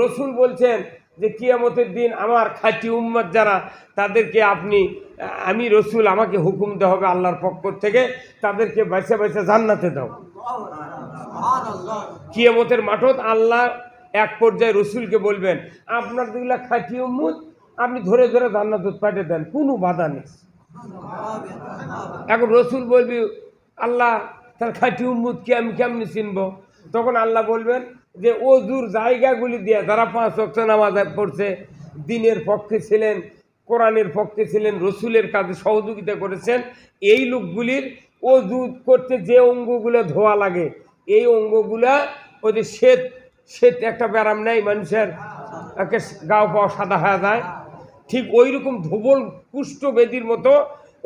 রসুল বলছেন যে কিয়ামতের দিন আমার খাঁটি উম্মত যারা, তাদেরকে আপনি, আমি রসুল, আমাকে হুকুম দেওয়া হবে আল্লাহর পক্ষ থেকে, তাদেরকে বেছে বেছে জান্নাতে দাও। কিয়ামতের মাঠত আল্লাহ এক পর্যায়ে রসুলকে বলবেন, আপনার যেগুলা খাঁটি উম্মুদ আপনি ধরে ধরে জান্নাত পাঠিয়ে দেন, কোনো বাধা নেই। এখন রসুল বলবি, আল্লাহ তার খাঁটি উম্মুদকে আমি কেমনি চিনব? তখন আল্লাহ বলবেন যে অজুর জায়গাগুলি দিয়ে যারা পাঁচ অক্ষ নামাজ পড়ছে দিনের পক্ষে ছিলেন, কোরআনের পক্ষে ছিলেন, রসুলের কাজে সহযোগিতা করেছেন, এই লোকগুলির অজু করতে যে অঙ্গগুলো ধোয়া লাগে, এই অঙ্গগুলা ওই যে শ্বেত শ্বেত একটা ব্যারাম নেই মানুষের, একে গাও পাওয়া সাদা হয়ে যায়। ঠিক ওই রকম ধোবল কুষ্ঠ বেদির মতো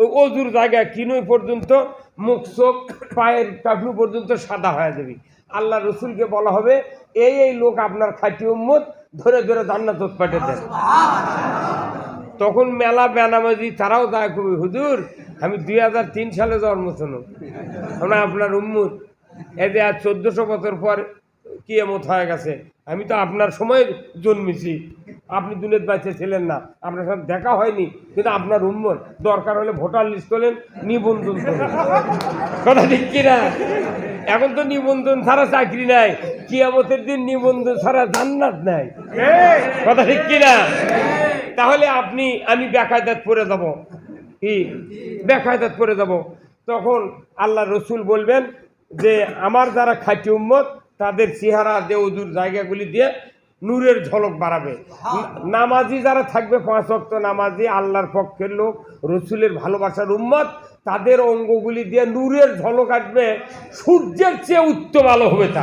ওই অজুর জায়গায় কিনুই পর্যন্ত মুখ, চোখ, পায়ের টাকলু পর্যন্ত সাদা হয়ে যাবে। আল্লাহ রসুলকে বলা হবে, এই এই লোক আপনার খাঁটি উম্মত, ধরে ধরে জান্নাত পাঠিয়ে দেন। তখন মেলা বেনামাজি তারাও দায় কবি, হুজুর, আমি দুই হাজার তিন সালে জন্মছন আমরা আপনার উম্মুদ এতে আজ চোদ্দশো বছর পর কি এমত হয়ে গেছে, আমি তো আপনার সময় জন্মেছি। আপনি দুনের বাচ্চা ছিলেন না। আপনার সাথে দেখা হয়নি, কিন্তু আপনার উম্মত। দরকার হলে ভোটার লিস্ট করলেন নিবন্ধন কথা ঠিক কিনা? এখন তো নিবন্ধন ছাড়া চাকরি নাই। কিয়ামতের দিন নিবন্ধন ছাড়া জান্নাত নাই। কথা ঠিক কিনা? তাহলে আপনি, আমি বেকায়দাত পড়ে যাব। কি? বেকায়দাত পড়ে যাব। তখন আল্লাহ রসুল বলবেন যে, আমার যারা খাঁটি উম্মত, তাদের চেহারা দেউদুর জায়গাগুলি দিয়ে নূরের ঝলক বাড়াবে। নামাজি যারা থাকবে পাঁচ অক্ত নামাজি আল্লাহর পক্ষের লোক রসুলের ভালোবাসার উম্মত তাদের অঙ্গগুলি দিয়ে নূরের ঝলক আসবে সূর্যের চেয়ে উত্তম আলো হবে তা